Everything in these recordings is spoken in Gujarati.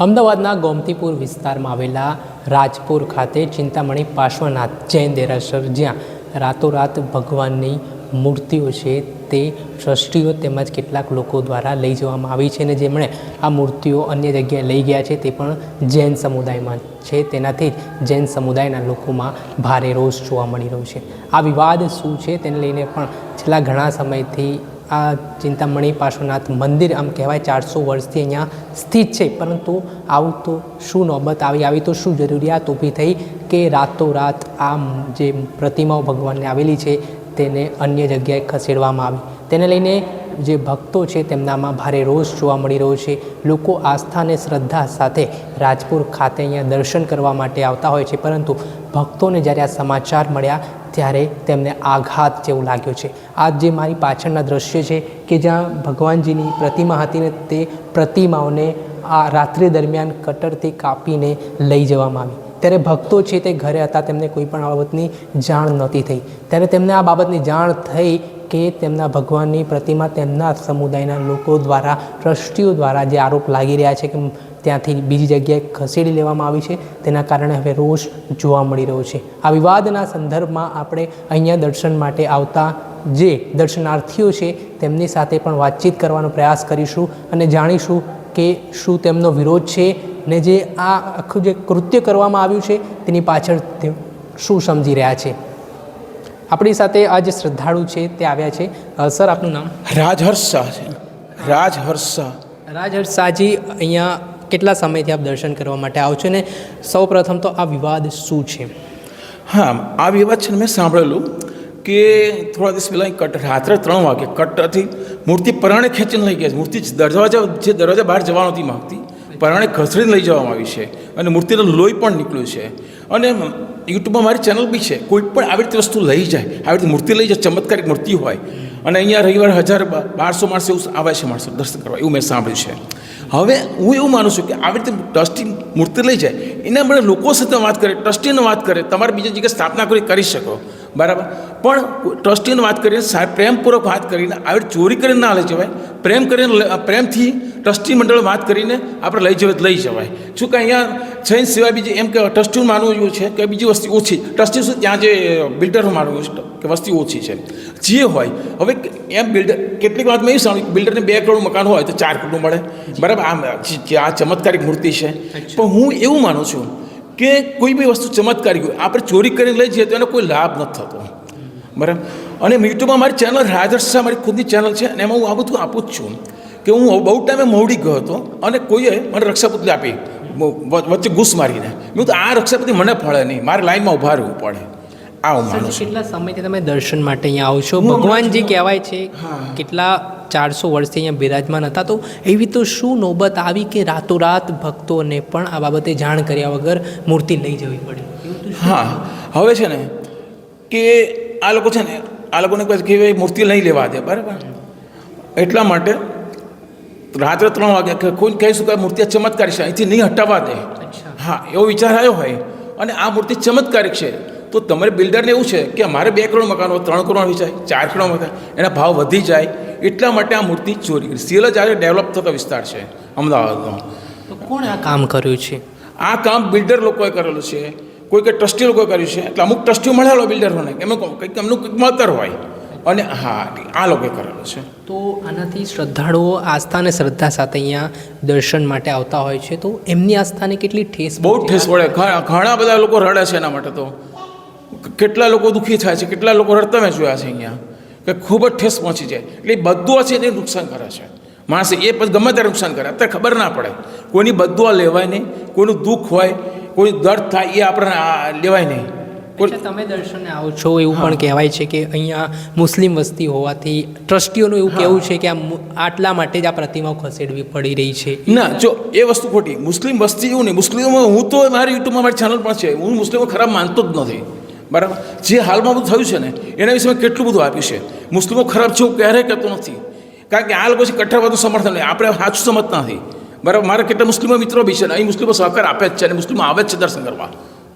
અમદાવાદના ગોમતીપુર વિસ્તારમાં આવેલા રાજપુર ખાતે ચિંતામણી પાર્શ્વનાથ જૈન દેરાસર, જ્યાં રાતોરાત ભગવાનની મૂર્તિઓ છે તે ટ્રસ્ટીઓ તેમજ કેટલાક લોકો દ્વારા લઈ જવામાં આવી છે અને જેમણે આ મૂર્તિઓ અન્ય જગ્યાએ લઈ ગયા છે તે પણ જૈન સમુદાયમાં છે. તેનાથી જૈન સમુદાયના લોકોમાં ભારે રોષ જોવા મળી રહ્યો છે. આ વિવાદ શું છે તેને લઈને પણ છેલ્લા ઘણા સમયથી આ ચિંતામણી પાર્શ્વનાથ મંદિર, આમ કહેવાય, ચારસો વર્ષથી અહીંયા સ્થિત છે. પરંતુ આવું તો શું નોબત આવી આવી તો શું જરૂરિયાત ઊભી થઈ કે રાતોરાત આ જે પ્રતિમાઓ ભગવાનને આવેલી છે તેને અન્ય જગ્યાએ ખસેડવામાં આવી? તેને લઈને જે ભક્તો છે તેમનામાં ભારે રોષ જોવા મળી રહ્યો છે. લોકો આસ્થા અને શ્રદ્ધા સાથે રાજપુર ખાતે અહીંયા દર્શન કરવા માટે આવતા હોય છે. પરંતુ ભક્તોને જ્યારે આ સમાચાર મળ્યા, ત્યારે તેમને આઘાત જેવું લાગ્યો છે. આ જે મારી પાછળના દ્રશ્ય છે કે જ્યાં ભગવાનજીની પ્રતિમા હતી ને તે પ્રતિમાઓને આ રાત્રિ દરમિયાન કટરથી કાપીને લઈ જવામાં આવી. ત્યારે ભક્તો છે તે ઘરે હતા, તેમને કોઈ પણ બાબતની જાણ નહોતી થઈ. ત્યારે તેમને આ બાબતની જાણ થઈ કે તેમના ભગવાનની પ્રતિમા તેમના સમુદાયના લોકો દ્વારા, ટ્રસ્ટીઓ દ્વારા જે આરોપ લાગી રહ્યા છે કે ત્યાંથી બીજી જગ્યાએ ખસેડી લેવામાં આવી છે, તેના કારણે હવે રોષ જોવા મળી રહ્યો છે. આ વિવાદના સંદર્ભમાં આપણે અહીંયા દર્શન માટે આવતા જે દર્શનાર્થીઓ છે તેમની સાથે પણ વાતચીત કરવાનો પ્રયાસ કરીશું અને જાણીશું કે શું તેમનો વિરોધ છે ને જે આ આખું જે કૃત્ય કરવામાં આવ્યું છે તેની પાછળ શું સમજી રહ્યા છે. આપણી સાથે આ જે શ્રદ્ધાળુ છે તે આવ્યા છે. સર આપનું નામ? રાજહર્ષ શાહ છે. રાજહર્ષ શાહ. રાજહર્ષ શાહજી અહીંયા કેટલા સમયથી આપ દર્શન કરવા માટે આવો છો ને? સૌ પ્રથમ તો આ વિવાદ શું છે? હા આ વિવાદ છે મેં સાંભળેલું. કે થોડા દિવસ પહેલાં કટ, રાત્રે ત્રણ વાગે કટ્ટરથી મૂર્તિ પરાણે ખેંચીને લઈ ગયા છે. મૂર્તિ દરવાજા, જે દરવાજા બહાર જવા નહોતી માગતી પરાણે ખસડીને લઈ જવામાં આવી છે. અને મૂર્તિનું લોહી પણ નીકળ્યું છે. અને યુટ્યુબમાં મારી ચેનલ બી છે. કોઈ પણ આવી રીતે વસ્તુ લઈ જાય, આવી રીતે મૂર્તિ લઈ જાય, ચમત્કારિક મૂર્તિ હોય, અને અહીંયા રવિવાર હજાર બારસો માણસ એવું આવે છે માણસો દર્શન કરવા, એવું મેં સાંભળ્યું છે. હવે હું એવું માનું છું કે આવી રીતે ટ્રસ્ટી મૂર્તિ લઈ જાય, એના માટે લોકો સાથે વાત કરે, ટ્રસ્ટીને વાત કરે, તમારે બીજી જગ્યાએ સ્થાપના કરી કરી શકો. બરાબર? પણ ટ્રસ્ટીને વાત કરીને સાહેબ પ્રેમપૂર્વક વાત કરીને આવી ચોરી કરીને ના લઈ જવાય. પ્રેમ કરીને પ્રેમથી ટ્રસ્ટી મંડળ વાત કરીને આપણે લઈ જવાય લઈ જવાય. શું કે અહીંયા જૈન સિવાય બીજી એમ કે ટ્રસ્ટીનું માનવું એવું છે કે બીજી વસ્તી ઓછી? ટ્રસ્ટી શું ત્યાં જે બિલ્ડરનું માનવું છે કે વસ્તી ઓછી છે. જે હોય હવે એમ બિલ્ડર કેટલીક વાત મેં એવું સાંભળ્યું બિલ્ડરને બે કરોડ મકાન હોય તો ચાર કરોડ મળે. બરાબર? આ ચમત્કારિક મૂર્તિ છે. પણ હું એવું માનું છું કે કોઈ બી વસ્તુ ચમત્કારી હોય આપણે ચોરી કરીને લઈ જઈએ તો એનો કોઈ લાભ નથી થતો. બરાબર? અને યુટ્યુબમાં મારી ચેનલ રાજર્ષા મારી ખુદની ચેનલ છે અને એમાં હું આ બધું આપું જ છું કે હું બહુ ટાઈમે મોવડી ગયો હતો અને કોઈએ મને રક્ષાપત્રી આપી વચ્ચે ઘૂસ મારીને. મેં તો આ રક્ષાપતિ મને ફળે નહીં મારે લાઈનમાં ઊભા રહેવું પડે. આ હું માનું કેટલા સમયથી તમે દર્શન માટે અહીંયા આવો છો? ભગવાનજી કહેવાય છે કેટલા ચારસો વર્ષથી અહીંયા બિરાજમાન હતા. તો એવી તો શું નોબત આવી કે રાતોરાત ભક્તોને પણ આ બાબતે જાણ કર્યા વગર મૂર્તિ લઈ જવી પડી? હા હવે છે ને કે આ લોકો છે ને આ લોકોને કે મૂર્તિ નહીં લેવા દે બરાબર? એટલા માટે રાત્રે ત્રણ વાગે કોઈ કહીશું કે મૂર્તિ ચમત્કારી છે અહીંથી નહીં હટાવવા દે. હા એવો વિચાર આવ્યો હોય. અને આ મૂર્તિ ચમત્કારિક છે. તો તમારે બિલ્ડરને એવું છે કે અમારે બે કરોડ મકાનો ત્રણ કરોડ વેચાય ચાર કરોડ વેચાય એના ભાવ વધી જાય એટલા માટે આ મૂર્તિ ચોરી કરી. સિયલ જ આજે ડેવલપ થતો વિસ્તાર છે અમદાવાદનો. તો કોણે આ કામ કર્યું છે? આ કામ બિલ્ડર લોકોએ કરેલું છે કોઈ કે ટ્રસ્ટી લોકોએ કર્યું છે એટલે અમુક ટ્રસ્ટીઓ મળેલો બિલ્ડરોને એમાં કંઈક એમનું કંઈક મળતર હોય. અને હા આ લોકોએ કરેલું છે. તો આનાથી શ્રદ્ધાળુઓ આસ્થા અને શ્રદ્ધા સાથે અહીંયા દર્શન માટે આવતા હોય છે તો એમની આસ્થાને કેટલી ઠેસ બહુ ઠેસ પડે. ઘણા બધા લોકો રડે છે એના માટે તો. કેટલા લોકો દુઃખી થાય છે કેટલા લોકો રડતા મેં જોયા છે અહીંયા કે ખૂબ જ ઠેસ પહોંચી જાય. એટલે એ બધું છે એને નુકસાન કરે છે. માણસે એ પછી ગમે ત્યારે નુકસાન કરે. અત્યારે ખબર ના પડે. કોઈની બધું લેવાય નહીં કોઈનું દુઃખ હોય કોઈ દર્દ થાય એ આપણને લેવાય નહીં. તમે દર્શને આવો છો એવું પણ કહેવાય છે કે અહીંયા મુસ્લિમ વસ્તી હોવાથી ટ્રસ્ટીઓનું એવું કહેવું છે કે આ આટલા માટે જ આ પ્રતિમાઓ ખસેડવી પડી રહી છે. ના જો એ વસ્તુ ખોટી. મુસ્લિમ વસ્તી એવું નહીં. મુસ્લિમો હું તો મારી યુટ્યુબમાં મારી ચેનલ પણ છે. હું મુસ્લિમો ખરાબ માનતો જ નથી. બરાબર? જે હાલમાં બધું થયું છે ને એના વિશે મેં કેટલું બધું આપ્યું છે. મુસ્લિમો ખરાબ છે હું ક્યારેય કહેતો નથી. કારણ કે આ લોકો છે બધું સમર્થન નહીં આપણે સાચું સમજતા નથી. બરાબર? મારા કેટલા મુસ્લિમો મિત્રો બી છે ને અહીં મુસ્લિમો સહકાર આપે જ છે અને મુસ્લિમો આવે જ છે દર્શન કરવા.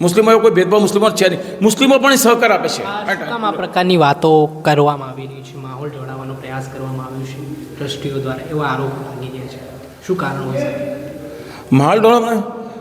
મુસ્લિમો કોઈ ભેદભાવ મુસ્લિમો છે નહીં. મુસ્લિમો પણ સહકાર આપે છે. આ પ્રકારની વાતો કરવામાં આવી રહી છે. માહોલ જોડાવાનો પ્રયાસ કરવામાં આવ્યો છે. ટ્રસ્ટીઓ દ્વારા એવા આરોપ લાગી રહ્યા છે. શું કારણ હોય છે માહોલ ડોળામાં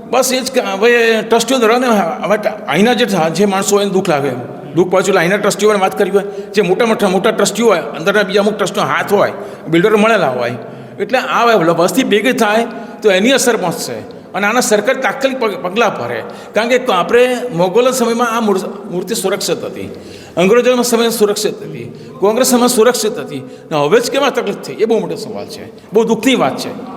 બસ એ જ હવે ટ્રસ્ટીઓ દ્વારા ને હવે અહીંના જે જે માણસો એને દુઃખ લાગે દુઃખ પહોંચ્યું અહીંના ટ્રસ્ટીઓને વાત કરી હોય. જે મોટા મોટા મોટા ટ્રસ્ટીઓ હોય, અંદરના બીજા અમુક ટ્રસ્ટનો હાથ હોય, બિલ્ડરો મળેલા હોય. એટલે આ વસ્તી ભેગી થાય તો એની અસર પહોંચશે. અને આના સરકાર તાત્કાલિક પગલાં ભરે. કારણ કે આપણે મોગલો સમયમાં આ મૂર- મૂર્તિ સુરક્ષિત હતી. અંગ્રેજોના સમય સુરક્ષિત હતી. કોંગ્રેસ સમય સુરક્ષિત હતી. ને હવે જ કેમાં તકલીફ થઈ? એ બહુ મોટો સવાલ છે. બહુ દુઃખની વાત છે.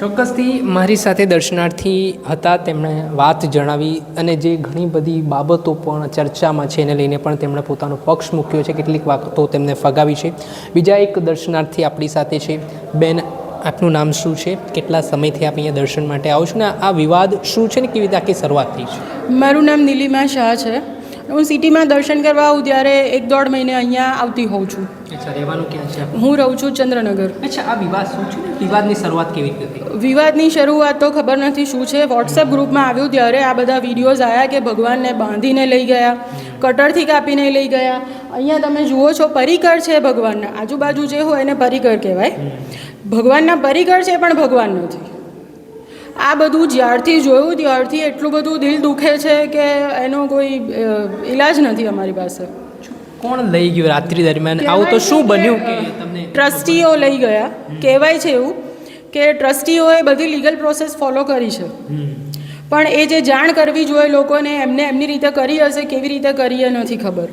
ચોક્કસથી મારી સાથે દર્શનાર્થી હતા, તેમણે વાત જણાવી અને જે ઘણી બધી બાબતો પણ ચર્ચામાં છે એને લઈને પણ તેમણે પોતાનો પક્ષ મૂક્યો છે, કેટલીક વાતો તેમને ફગાવી છે. બીજા એક દર્શનાર્થી આપણી સાથે છે. બેન, આપનું નામ શું છે? કેટલા સમયથી આપ અહીંયા દર્શન માટે આવો છો? ને આ વિવાદ શું છે ને કેવી રીતે આખી શરૂઆત થઈ છે? મારું નામ નીલિમા શાહ છે. હું સિટીમાં દર્શન કરવા આવું ત્યારે એક દોઢ મહિને અહીંયા આવતી હોઉં છું. અચ્છા રહેવાનું ક્યાં છે? હું રહું છું ચંદ્રનગર. અચ્છા આ વિવાદ શું છે? વિવાદની શરૂઆત કેવી રીતે થઈ? વિવાદની શરૂઆત તો ખબર નથી શું છે. વોટ્સએપ ગ્રુપમાં આવ્યું ત્યારે આ બધા વિડીયોઝ આવ્યા કે ભગવાનને બાંધીને લઈ ગયા કટરથી કાપીને લઈ ગયા. અહીંયા તમે જુઓ છો પરિકર છે ભગવાનના. આજુબાજુ જે હોય એને પરિકર કહેવાય. ભગવાનના પરિકર છે પણ ભગવાન નથી. આ બધું જ્યારથી જોયું ત્યારથી એટલું બધું દિલ દુખે છે કે એનો કોઈ ઈલાજ નથી અમારી પાસે. કોણ લઈ ગયું રાત્રિ દરમિયાન? આવું તો શું બન્યું કે તમને ટ્રસ્ટીઓ લઈ ગયા. કહેવાય છે એવું કે ટ્રસ્ટીઓએ બધી લીગલ પ્રોસેસ ફોલો કરી છે. પણ એ જે જાણ કરવી જોઈએ લોકોને એમને એમની રીતે કરી હશે કેવી રીતે કરી એ નથી ખબર.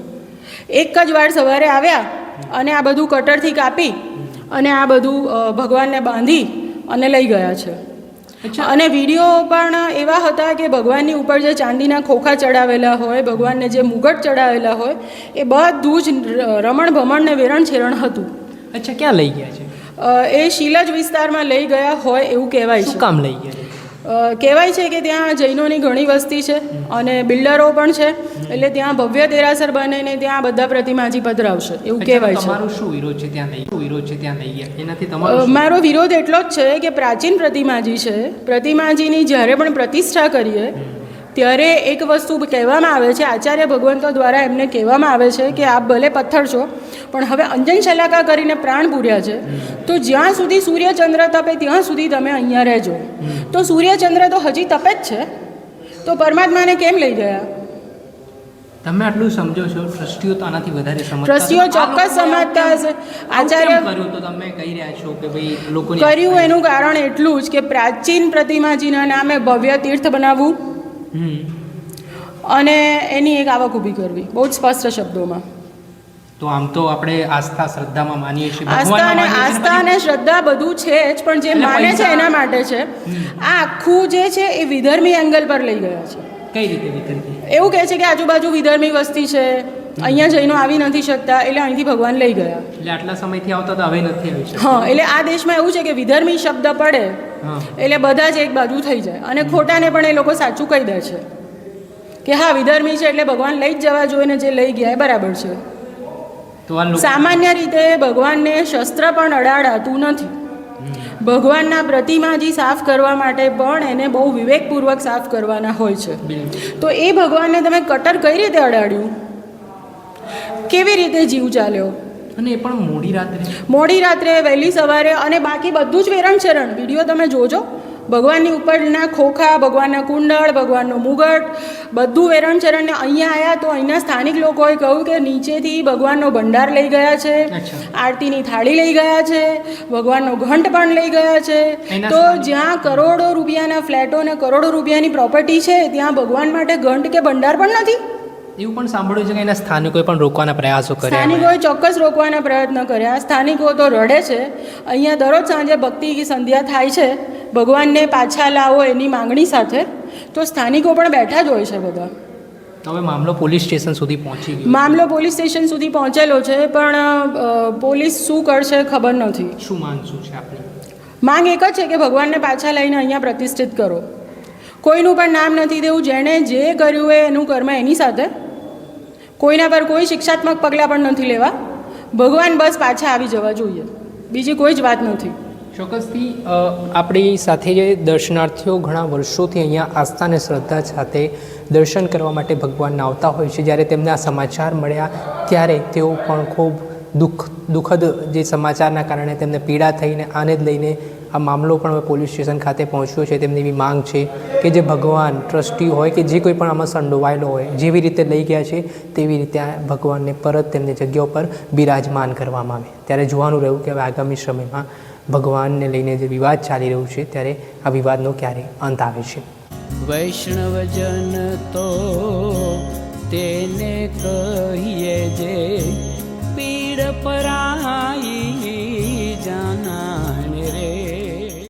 એક જ વાર સવારે આવ્યા અને આ બધું કટરથી કાપી અને આ બધું ભગવાનને બાંધી અને લઈ ગયા છે. અને વીડિયો પણ એવા હતા કે ભગવાનની ઉપર જે ચાંદીના ખોખા ચડાવેલા હોય ભગવાનને જે મુગટ ચડાવેલા હોય એ બધું જ રમણ ભમણ ને વેરણ છેરણ હતું. અચ્છા ક્યાં લઈ ગયા છે? એ શીલજ વિસ્તારમાં લઈ ગયા હોય એવું કહેવાય છે. કામ લઈ ગયા કહેવાય છે કે ત્યાં જૈનોની ઘણી વસ્તી છે અને બિલ્ડરો પણ છે એટલે ત્યાં ભવ્ય દેરાસર બનીને ત્યાં બધા પ્રતિમાજી પધરાવશે એવું કહેવાય છે. તમારું શું વિરોધ છે ત્યાં નહીં? વિરોધ છે ત્યાં નહીં? એનાથી તમારો મારો વિરોધ એટલો જ છે કે પ્રાચીન પ્રતિમાજી છે પ્રતિમાજીની જ્યારે પણ પ્રતિષ્ઠા કરીએ ત્યારે એક વસ્તુ કહેવામાં આવે છે આચાર્ય ભગવંતો દ્વારા એમને કહેવામાં આવે છે કે આપ ભલે પથ્થર છો પણ હવે અંજન શલાકા કરીને પ્રાણ પૂર્યા છે. તો જ્યાં સુધી સૂર્યચંદ્ર તપે ત્યાં સુધી તમે અહીંયા રહેજો. તો સૂર્યચંદ્ર તો હજી તપે જ છે. તો પરમાત્માને કેમ લઈ ગયા? તમે આટલું સમજો છો ટ્રસ્ટીઓ તો આનાથી વધારે સમજતા ટ્રસ્ટીઓ ચોક્કસ સમજતા હશે. આચાર્ય કર્યું? તો તમે કહી રહ્યા છો કે ભાઈ લોકોની કર્યું એનું કારણ એટલું જ કે પ્રાચીન પ્રતિમાજીના નામે ભવ્ય તીર્થ બનાવવું. અને એની એક આવક ઊભી કરવી બહુ જ સ્પષ્ટ શબ્દોમાં. તો આમ તો આપણે આસ્થા શ્રદ્ધામાં માનીએ છીએ. આસ્થા અને આસ્થા અને શ્રદ્ધા બધું છે જ પણ જે માને છે એના માટે છે. આ આખું જે છે એ વિધર્મી એંગલ પર લઈ ગયા છે. કઈ રીતે એવું કહે છે કે આજુબાજુ વિધર્મી વસ્તી છે અહીંયા જઈને આવી નથી શકતા એટલે અહીંથી ભગવાન લઈ ગયા. એટલે આટલા સમયથી આવતા તો હવે નથી આવી શકતા. હા એટલે આ દેશમાં એવું છે કે વિધર્મી શબ્દ પડે એટલે બધા જ એક બાજુ થઈ જાય. અને ખોટાને પણ એ લોકો સાચું કહી દે છે. કે હા વિધર્મી છે એટલે ભગવાન લઈ જ જવા જોઈએ ને જે લઈ ગયા એ બરાબર છે. સામાન્ય રીતે ભગવાનને શસ્ત્ર પણ અડાડાતું નથી. ભગવાનના પ્રતિમાજી સાફ કરવા માટે પણ એને બહુ વિવેકપૂર્વક સાફ કરવાના હોય છે. તો એ ભગવાનને તમે કટર કઈ રીતે અડાડ્યું? કેવી રીતે જીવ ચાલ્યો? અને એ પણ મોડી રાત્રે. મોડી રાત્રે વહેલી સવારે અને બાકી બધું જ વેરણ ચરણ વીડિયો તમે જોજો. ભગવાનની ઉપરના ખોખા ભગવાનના કુંડળ ભગવાનનો મુગટ બધું વેરણ ચરણને અહીંયા આવ્યા તો અહીંના સ્થાનિક લોકોએ કહ્યું કે નીચેથી ભગવાનનો ભંડાર લઈ ગયા છે આરતીની થાળી લઈ ગયા છે ભગવાનનો ઘંટ પણ લઈ ગયા છે. તો જ્યાં કરોડો રૂપિયાના ફ્લેટો અને કરોડો રૂપિયાની પ્રોપર્ટી છે ત્યાં ભગવાન માટે ઘંટ કે ભંડાર પણ નથી? એવું પણ સાંભળ્યું છે કે એના સ્થાનિકોએ પણ રોકવાના પ્રયાસો કર્યા સ્થાનિકોએ ચોક્કસ રોકવાના પ્રયત્ન કર્યા. સ્થાનિકો તો રડે છે. અહીંયા દરરોજ સાંજે ભક્તિ સંધ્યા થાય છે. ભગવાનને પાછા લાવો એની માંગણી સાથે. તો સ્થાનિકો પણ બેઠા જ હોય છે બધા. હવે મામલો પોલીસ સ્ટેશન સુધી પહોંચી ગયો મામલો પોલીસ સ્ટેશન સુધી પહોંચેલો છે પણ પોલીસ શું કરશે ખબર નથી. શું માંગ શું છે આપણી માંગ એક જ છે કે ભગવાનને પાછા લઈને અહીંયા પ્રતિષ્ઠિત કરો. કોઈનું પણ નામ નથી દેવું. જેણે જે કર્યું હોય એનું કર્મ એની સાથે. કોઈના પર કોઈ શિક્ષાત્મક પગલાં પણ નથી લેવા. ભગવાન બસ પાછા આવી જવા જોઈએ. બીજી કોઈ જ વાત નથી. ચોક્કસથી આપણી સાથે જે દર્શનાર્થીઓ ઘણા વર્ષોથી અહીંયા આસ્થા અને શ્રદ્ધા સાથે દર્શન કરવા માટે ભગવાનના આવતા હોય છે. જ્યારે તેમને સમાચાર મળ્યા, ત્યારે તેઓ પણ ખૂબ દુઃખ, દુઃખદ જે સમાચારના કારણે તેમને પીડા થઈને આને જ લઈને આ મામલો પણ હવે પોલીસ સ્ટેશન ખાતે પહોંચ્યો છે, તેમની એવી માંગ છે કે જે ભગવાન ટ્રસ્ટી હોય કે જે કોઈ પણ આમાં સંડોવાયેલો હોય, જેવી રીતે લઈ ગયા છે, તેવી રીતે આ ભગવાનને પરત તેમની જગ્યા ઉપર બિરાજમાન કરવામાં આવે. ત્યારે જોવાનું રહ્યું કે હવે આગામી સમયમાં ભગવાનને લઈને જે વિવાદ ચાલી રહ્યું છે, ત્યારે આ વિવાદનો ક્યારે અંત આવે છે. વૈષ્ણવજન તો તેને કહીએ જે પીડ પરાઈ